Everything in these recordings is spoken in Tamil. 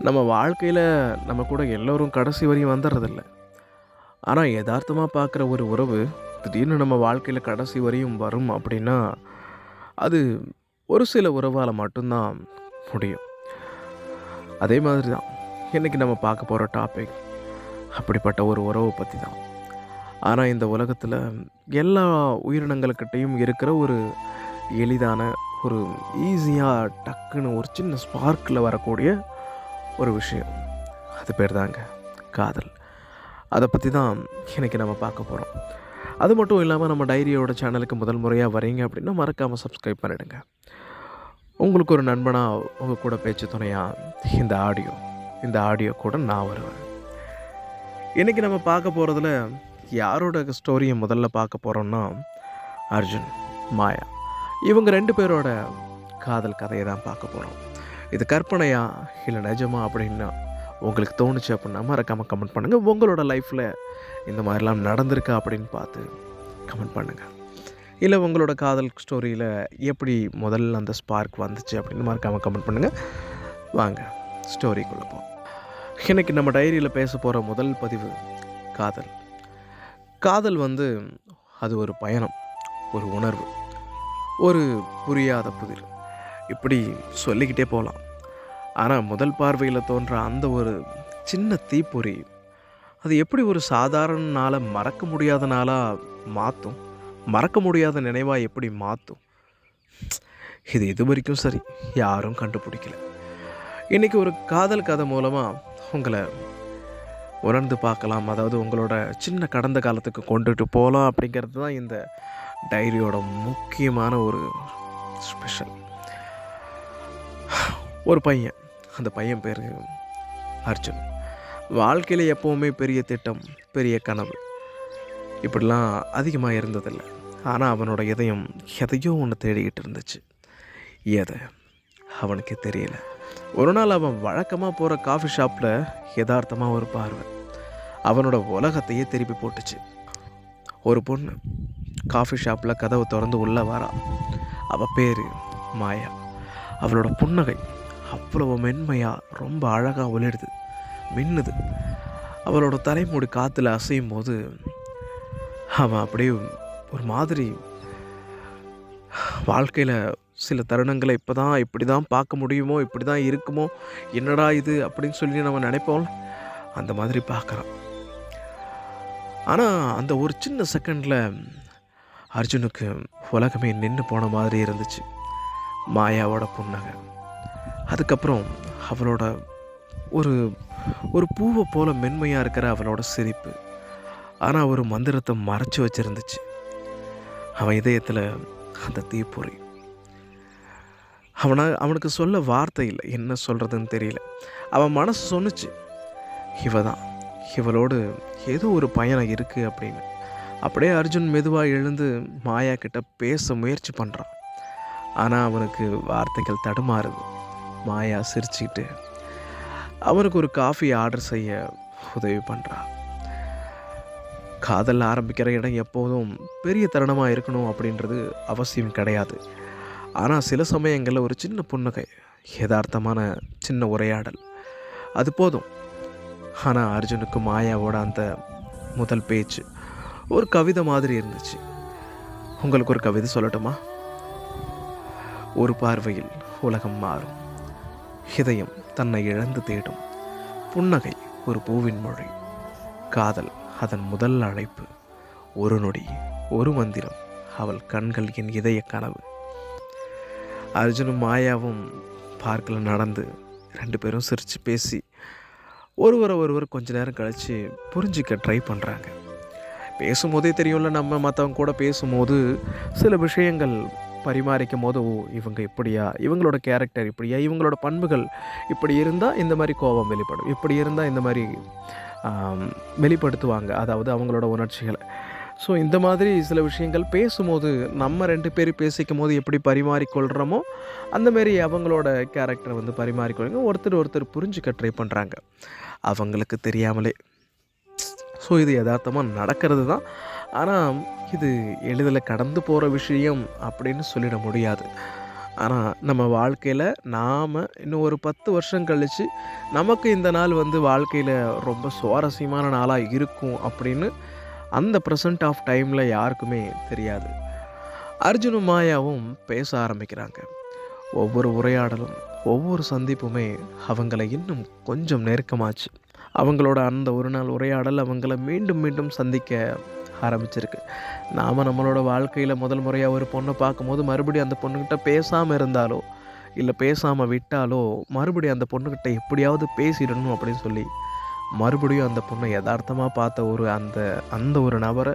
நம்ம வாழ்க்கையில் நம்ம கூட எல்லோரும் கடைசி வரையும் வந்துடுறதில்ல ஆனால் யதார்த்தமாக பார்க்குற ஒரு உறவு திடீர்னு நம்ம வாழ்க்கையில் கடைசி வரையும் வரும் அப்படின்னா அது ஒரு சில உறவால் மட்டும்தான் முடியும். அதே மாதிரி தான் இன்றைக்கி நம்ம பார்க்க போகிற டாபிக் அப்படிப்பட்ட ஒரு உறவை பற்றி தான் ஆனால் இந்த உலகத்தில் எல்லா உயிரினங்களுக்கிட்டேயும் இருக்கிற ஒரு எளிதான ஒரு ஈஸியாக டக்குன்னு ஒரு சின்ன ஸ்பார்க்கில் வரக்கூடிய ஒரு விஷயம். அது பேர் தாங்க காதல். அதை பற்றி தான் இன்றைக்கி நம்ம பார்க்க போகிறோம் அது மட்டும் இல்லாமல் நம்ம டைரியோட சேனலுக்கு முதல் முறையாக வரீங்க அப்படின்னா மறக்காமல் சப்ஸ்கிரைப் பண்ணிடுங்க. உங்களுக்கு ஒரு நண்பனாக உங்கள் கூட பேச்சு துணையாக இந்த ஆடியோ இந்த ஆடியோ கூட நான் வருவேன். இன்றைக்கி நம்ம பார்க்க போகிறதுல யாரோட ஸ்டோரியை முதல்ல பார்க்க போகிறோம்னா அர்ஜுன் மாயா. இவங்க ரெண்டு பேரோட காதல் கதையை தான் பார்க்க போகிறோம் இது கற்பனையா? இல்லை நிஜமா அப்படின்னா உங்களுக்கு தோணுச்சு அப்படின்னா மறக்காமல் கமெண்ட் பண்ணுங்கள் உங்களோட லைஃப்பில் இந்த மாதிரிலாம் நடந்திருக்கா அப்படின்னு பார்த்து கமெண்ட் பண்ணுங்கள் இல்லை உங்களோட காதல் ஸ்டோரியில் எப்படி முதல்ல அந்த ஸ்பார்க் வந்துச்சு அப்படின்னு மறக்காமல் கமெண்ட் பண்ணுங்கள் வாங்க ஸ்டோரிக்குள்ளே போ. இன்றைக்கி நம்ம டைரியில் பேச போகிற முதல் பதிவு காதல். காதல் வந்து அது ஒரு பயணம் ஒரு உணர்வு ஒரு புரியாத புதிர். இப்படி சொல்லிக்கிட்டே போகலாம் ஆனால் முதல் பார்வையில் தோன்ற அந்த ஒரு சின்ன தீப்பொறி அது எப்படி ஒரு சாதாரண நாளை மறக்க முடியாத நாளாக மாற்றும் மறக்க முடியாத நினைவாக எப்படி மாற்றும் இது இது வரைக்கும் சரி யாரும் கண்டுபிடிக்கல. இன்றைக்கி ஒரு காதல் கதை மூலமாக உங்களை உணர்ந்து பார்க்கலாம். அதாவது உங்களோட சின்ன கடந்த காலத்துக்கு கொண்டுட்டு போகலாம் அப்படிங்கிறது தான் இந்த டைரியோட முக்கியமான ஒரு ஸ்பெஷல். ஒரு பையன். அந்த பையன் பேர் அர்ஜுன். வாழ்க்கையில் எப்போவுமே பெரிய திட்டம் பெரிய கனவு. இப்படிலாம் அதிகமாக இருந்ததில்லை. ஆனால் அவனோட இதயம் எதையோ ஒன்று தேடிக்கிட்டு இருந்துச்சு. எதை? அவனுக்கு தெரியல. ஒரு நாள் அவன் வழக்கமாக போகிற காஃபி ஷாப்பில் யதார்த்தமாக ஒரு பார்வை. அவனோட உலகத்தையே திருப்பி போட்டுச்சு. ஒரு பொண்ணு காஃபி ஷாப்பில் கதவை திறந்து உள்ளே வரா. அவள் பேர் மாயா. அவளோட புன்னகை அவ்வளவு மென்மையாக ரொம்ப அழகாக ஒளிடுது மின்னுது. அவளோட தலைமுடி காற்றுல அசையும் போது அவன் அப்படியே ஒரு மாதிரி வாழ்க்கையில் சில தருணங்களை இப்போ தான் இப்படி தான் பார்க்க முடியுமோ இப்படி தான் இருக்குமோ என்னடா இது அப்படின்னு சொல்லி நம்ம நினைப்போம் அந்த மாதிரி பார்க்குறான் ஆனால் அந்த ஒரு சின்ன செகண்டில் அர்ஜுனுக்கு உலகமே நின்று போன மாதிரி இருந்துச்சு. மாயாவோட புன்னகை. அதுக்கப்புறம் அவளோட ஒரு ஒரு பூவை போல மென்மையாக இருக்கிற அவளோட சிரிப்பு. ஆனால் ஒரு மந்திரத்தை மறைச்சி வச்சிருந்துச்சு. அவன் இதயத்தில் அந்த தீப்பொறி. அவனை அவனுக்கு சொல்ல வார்த்தை இல்லை. என்ன சொல்கிறதுன்னு தெரியல. அவன் மனசு சொன்னுச்சு. இவ தான் இவளோடு ஏதோ ஒரு பயணம் இருக்குது அப்படின்னு. அப்படியே அர்ஜுன் மெதுவாக எழுந்து மாயா கிட்ட பேச முயற்சி பண்ணுறான் ஆனால் அவனுக்கு வார்த்தைகள் தடுமாறுது. மாயா சிரிச்சுக்கிட்டு அவனுக்கு ஒரு காஃபி ஆர்டர் செய்ய உதவி பண்ணுறான் காதல் ஆரம்பிக்கிற இடம் எப்போதும் பெரிய தருணமாக இருக்கணும் அப்படின்றது அவசியம் கிடையாது. ஆனால் சில சமயங்களில் ஒரு சின்ன புன்னகை யதார்த்தமான சின்ன உரையாடல். அது போதும். ஆனால் அர்ஜுனுக்கு மாயாவோட அந்த முதல் பேச்சு ஒரு கவிதை மாதிரி இருந்துச்சு. உங்களுக்கு ஒரு கவிதை சொல்லட்டுமா? ஒரு பார்வையில் உலகம் மாறும். இதயம் தன்னை இழந்து தேடும். புன்னகை ஒரு பூவின் மொழி. காதல் அதன் முதல் அழைப்பு. ஒரு நொடி ஒரு மந்திரம் அவள் கண்கள் என் இதய கனவு. அர்ஜுனும் மாயாவும் பார்க்கில் நடந்து ரெண்டு பேரும் சிரித்து பேசி ஒருவரை ஒருவர் கொஞ்ச நேரம் கழித்து புரிஞ்சிக்க ட்ரை பண்ணுறாங்க பேசும்போதே தெரியும்ல நம்ம மற்றவங்க கூட பேசும்போது சில விஷயங்கள் பரிமாறிக்கும் போது ஓ இவங்க இப்படியா? இவங்களோட கேரக்டர் இப்படியா? இவங்களோட பண்புகள் இப்படி இருந்தால் இந்த மாதிரி கோபம் வெளிப்படும். இப்படி இருந்தால் இந்த மாதிரி வெளிப்படுத்துவாங்க. அதாவது அவங்களோட உணர்ச்சிகளை. ஸோ இந்த மாதிரி சில விஷயங்கள் பேசும்போது நம்ம ரெண்டு பேரும் பேசிக்கும் போது எப்படி பரிமாறிக்கொள்கிறோமோ அந்தமாரி அவங்களோட கேரக்டரை வந்து பரிமாறிக்கொள்ளுங்க. ஒருத்தர் ஒருத்தர் புரிஞ்சுக்க ட்ரை பண்ணுறாங்க அவங்களுக்கு தெரியாமலே. ஸோ இது யதார்த்தமாக நடக்கிறது தான். ஆனால் இது எளிதில் கடந்து போகிற விஷயம் அப்படின்னு சொல்லிட முடியாது. ஆனால் நம்ம வாழ்க்கையில் நாம் இன்னும் ஒரு பத்து வருஷம் கழித்து நமக்கு இந்த நாள் வந்து வாழ்க்கையில் ரொம்ப சுவாரஸ்யமான நாளாக இருக்கும் அப்படின்னு அந்த ப்ரெசன்ட் ஆஃப் டைமில் யாருக்குமே தெரியாது. அர்ஜுனும் மாயாவும் பேச ஆரம்பிக்கிறாங்க. ஒவ்வொரு உரையாடலும் ஒவ்வொரு சந்திப்புமே அவங்கள இன்னும் கொஞ்சம் நெருக்கமாச்சு. அவங்களோட அந்த ஒரு நாள் உரையாடல் அவங்கள மீண்டும் மீண்டும் சந்திக்க ஆரம்பிச்சிருக்கு. நாம் நம்மளோட வாழ்க்கையில் முதல் முறையாக ஒரு பொண்ணை பார்க்கும்போது மறுபடியும் அந்த பொண்ணுக்கிட்ட பேசாமல் இருந்தாலோ இல்லை பேசாமல் விட்டாலோ மறுபடியும் அந்த பொண்ணுக்கிட்ட எப்படியாவது பேசிடணும் அப்படின்னு சொல்லி மறுபடியும் அந்த பொண்ணை யதார்த்தமாக பார்த்த ஒரு அந்த அந்த ஒரு நபரை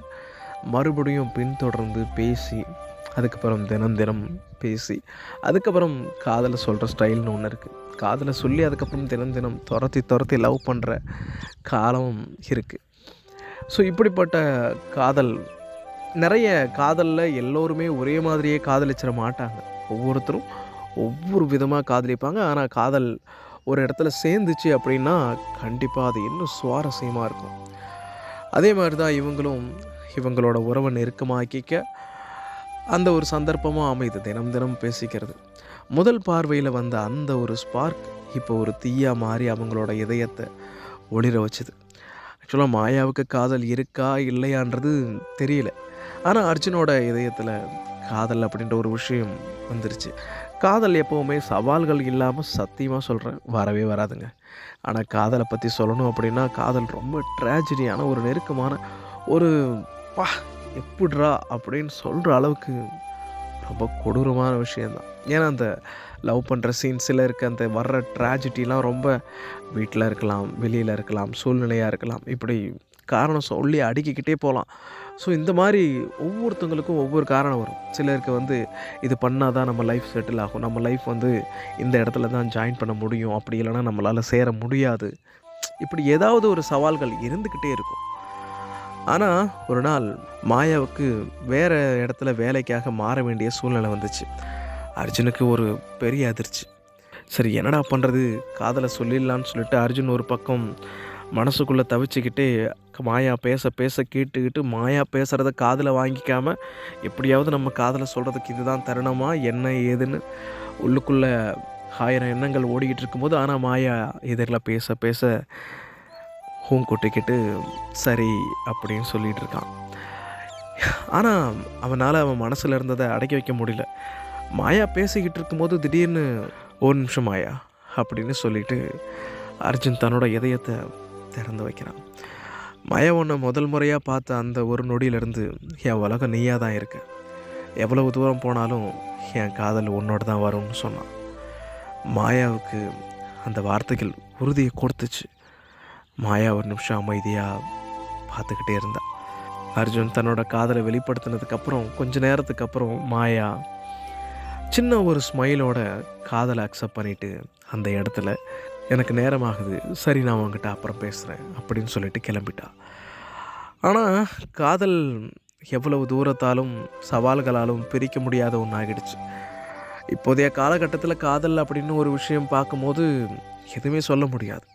மறுபடியும் பின்தொடர்ந்து பேசி அதுக்கப்புறம் தினம் தினம் பேசி அதுக்கப்புறம் காதலை சொல்கிற ஸ்டைல்னு ஒன்று இருக்குது காதலை சொல்லி அதுக்கப்புறம் தினம் தினம் துரத்தி துரத்தி லவ் பண்ணுற காலம் இருக்குது ஸோ இப்படிப்பட்ட காதல் நிறைய காதலில் எல்லோருமே ஒரே மாதிரியே காதலிச்சிட மாட்டாங்க. ஒவ்வொருத்தரும் ஒவ்வொரு விதமாக காதலிப்பாங்க. ஆனால் காதல் ஒரு இடத்துல சேர்ந்துச்சு அப்படின்னா கண்டிப்பாக அது இன்னும் சுவாரஸ்யமாக இருக்கும். அதே மாதிரி தான் இவங்களும் இவங்களோட உறவை நெருக்கமாக்கிக்க அந்த ஒரு சந்தர்ப்பமும் அமைது. தினம் தினம் பேசிக்கிறது. முதல் பார்வையில் வந்த அந்த ஒரு ஸ்பார்க் இப்போ ஒரு தீயாக மாறி அவங்களோட இதயத்தை ஒளிர வச்சுது. ஆக்சுவலாக மாயாவுக்கு காதல் இருக்கா இல்லையான்றது தெரியல. ஆனால் அர்ஜுனோட இதயத்தில் காதல் அப்படின்ற ஒரு விஷயம் வந்துருச்சு. காதல் எப்போவுமே சவால்கள் இல்லாமல் சத்தியமாக சொல்கிறேன் வரவே வராதுங்க. ஆனால் காதலை பற்றி சொல்லணும் அப்படின்னா காதல் ரொம்ப ட்ராஜடியான ஒரு நெருக்கமான ஒரு பா எப்படிரா அப்படின்னு சொல்கிற அளவுக்கு ரொம்ப கொடூரமான விஷயந்தான் ஏன்னா அந்த லவ் பண்ணுற சீன்ஸில் இருக்க அந்த வர்ற ட்ராஜடிலாம் ரொம்ப வீட்டில் இருக்கலாம் வெளியில் இருக்கலாம் சூழ்நிலையாக இருக்கலாம். இப்படி காரணம் சொல்லி அடுக்கிக்கிட்டே போகலாம். ஸோ இந்த மாதிரி ஒவ்வொருத்தவங்களுக்கும் ஒவ்வொரு காரணம் வரும். சிலருக்கு வந்து இது பண்ணால் தான் நம்ம லைஃப் செட்டில் ஆகும். நம்ம லைஃப் வந்து இந்த இடத்துல தான் ஜாயின் பண்ண முடியும். அப்படி இல்லைனா நம்மளால் சேர முடியாது. இப்படி ஏதாவது ஒரு சவால்கள் இருந்துக்கிட்டே இருக்கும். ஆனால் ஒரு நாள் மாயாவுக்கு வேறு இடத்துல வேலைக்காக மாற வேண்டிய சூழ்நிலை வந்துச்சு. அர்ஜுனுக்கு ஒரு பெரிய அதிர்ச்சி. சரி என்னடா பண்ணுறது காதலை சொல்லிடலான்னு சொல்லிட்டு அர்ஜுன் ஒரு பக்கம் மனசுக்குள்ளே தவிச்சுக்கிட்டே மாயா பேச பேச கேட்டுக்கிட்டு மாயா பேசுகிறத காதில் வாங்கிக்காமல் எப்படியாவது நம்ம காதலை சொல்கிறதுக்கு இதுதான் தருணமா? என்ன ஏதுன்னு? உள்ளுக்குள்ளே ஆயிரம் எண்ணங்கள் ஓடிக்கிட்டு இருக்கும்போது ஆனால் மாயா எதிரில் பேச பேச ஹோம் கொட்டிக்கிட்டு சரி அப்படின்னு சொல்லிகிட்டு இருக்கான். ஆனால் அவனால் அவன் மனசில் இருந்ததை அடக்கி வைக்க முடியல. மாயா பேசிக்கிட்டு இருக்கும்போது திடீர்னு ஒரு நிமிஷம் மாயா அப்படின்னு சொல்லிட்டு அர்ஜுன் தன்னோட இதயத்தை திறந்து வைக்கிறான். மாயா உன்னை முதல் முறையாக பார்த்த அந்த ஒரு நொடியிலேருந்து என் உலகம் நீயாக தான் இருக்க. எவ்வளவு தூரம் போனாலும் என் காதல் உன்னோட தான் வரும்னு சொன்னான். மாயாவுக்கு அந்த வார்த்தைகள் உறுதியை கொடுத்துச்சு. மாயா ஒரு நிமிஷம் அமைதியாக பார்த்துக்கிட்டே இருந்தா. அர்ஜுன் தன்னோட காதலை வெளிப்படுத்தினதுக்கப்புறம் கொஞ்ச நேரத்துக்கு அப்புறம் மாயா சின்ன ஒரு ஸ்மைலோட காதலை அக்செப்ட் பண்ணிவிட்டு அந்த இடத்துல எனக்கு நேரமாகுது சரி நான் உங்ககிட்ட அப்புறம் பேசுகிறேன் அப்படின்னு சொல்லிட்டு கிளம்பிட்டா. ஆனால் காதல் எவ்வளவு தூரத்தாலும் சவால்களாலும் பிரிக்க முடியாத ஒன்றாகிடுச்சு இப்போதைய காலகட்டத்தில் காதல் அப்படின்னு ஒரு விஷயம் பார்க்கும்போது எதுவுமே சொல்ல முடியாது.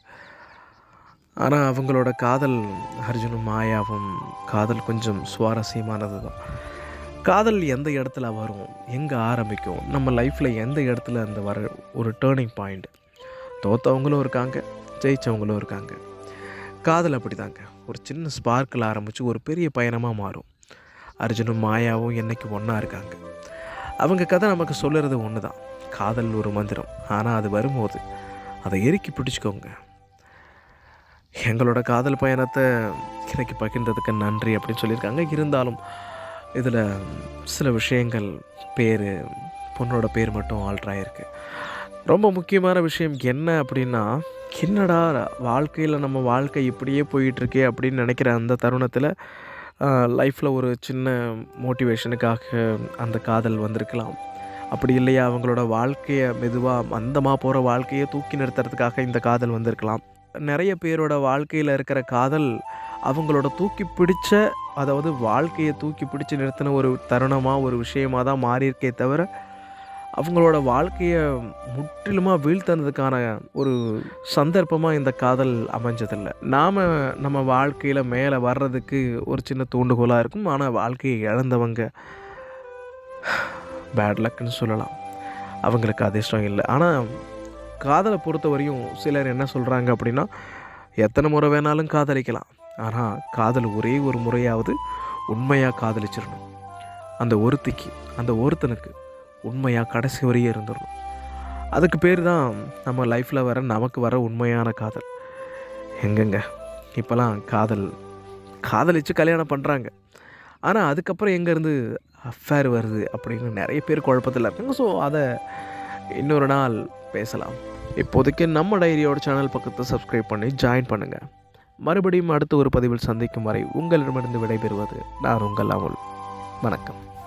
ஆனால் அவங்களோட காதல் அர்ஜுனும் மாயாவும் காதல் கொஞ்சம் சுவாரஸ்யமானது தான் காதல் எந்த இடத்துல வரும் எங்கே ஆரம்பிக்கும் நம்ம லைஃப்பில் எந்த இடத்துல அந்த வர ஒரு டேர்னிங் பாயிண்ட் தோத்தவங்களும் இருக்காங்க ஜெயித்தவங்களும் இருக்காங்க. காதல் அப்படி தாங்க ஒரு சின்ன ஸ்பார்க்கில் ஆரம்பித்து ஒரு பெரிய பயணமாக மாறும். அர்ஜுனும் மாயாவும் என்னைக்கு ஒன்றா இருக்காங்க. அவங்க கதை நமக்கு சொல்லுறது ஒன்று தான் காதல் ஒரு மந்திரம். ஆனால் அது வரும்போது அதை எரிக்கி பிடிச்சிக்கோங்க. எங்களோட காதல் பயணத்தை எனக்கு பகிர்ந்ததுக்கு நன்றி அப்படின்னு சொல்லியிருக்காங்க. இருந்தாலும் இதில் சில விஷயங்கள் பேர் பொண்ணோட பேர் மட்டும் ஆல்ட்ராயிருக்கு ரொம்ப முக்கியமான விஷயம் என்ன அப்படின்னா என்னடா வாழ்க்கையில் நம்ம வாழ்க்கை இப்படியே போயிட்டுருக்கே அப்படின்னு நினைக்கிற அந்த தருணத்தில் லைஃப்பில் ஒரு சின்ன மோட்டிவேஷனுக்காக அந்த காதல் வந்திருக்கலாம். அப்படி இல்லையா அவங்களோட வாழ்க்கையை மெதுவாக மந்தமாக போகிற வாழ்க்கையை தூக்கி நிறுத்துறதுக்காக இந்த காதல் வந்திருக்கலாம். நிறைய பேரோட வாழ்க்கையில் இருக்கிற காதல் அவங்களோட தூக்கி பிடிச்ச அதாவது வாழ்க்கையை தூக்கி பிடிச்சு நிறுத்தின ஒரு தருணமாக ஒரு விஷயமாக தான் மாறியிருக்கே தவிர அவங்களோட வாழ்க்கையை முற்றிலுமாக வீழ்த்தனதுக்கான ஒரு சந்தர்ப்பமாக இந்த காதல் அமைஞ்சதில்லை. நாம் நம்ம வாழ்க்கையில் மேலே வர்றதுக்கு ஒரு சின்ன தூண்டுகோலாக இருக்கும். ஆனால் வாழ்க்கையை இழந்தவங்க பேட் லக்குன்னு சொல்லலாம். அவங்களுக்கு அதிர்ஷ்டம் இல்லை. ஆனால் காதலை பொறுத்த வரையும் சிலர் என்ன சொல்கிறாங்க அப்படின்னா எத்தனை முறை வேணாலும் காதலிக்கலாம். ஆனால் காதல் ஒரே ஒரு முறையாவது உண்மையாக காதலிச்சிடணும். அந்த ஒருத்திக்கு அந்த ஒருத்தனுக்கு உண்மையாக கடைசி வரையே இருந்துடணும். அதுக்கு பேர் தான் நம்ம லைஃப்பில் வர நமக்கு வர உண்மையான காதல். எங்கெங்க? இப்போலாம் காதல் காதலித்து கல்யாணம் பண்ணுறாங்க ஆனால் அதுக்கப்புறம் எங்கேருந்து அஃபேர் வருது அப்படின்னு நிறைய பேர் குழப்பத்தில் இருக்காங்க. ஸோ அதை இன்னொரு நாள் பேசலாம். இப்போதைக்கு நம்ம டைரியோட சேனல் பக்கத்தை சப்ஸ்கிரைப் பண்ணி ஜாயின் பண்ணுங்கள் மறுபடியும் அடுத்த ஒரு பதிவில் சந்திக்கும் வரை உங்களிடமிருந்து விடைபெறுவது நான் உங்கள் அவள் வணக்கம்.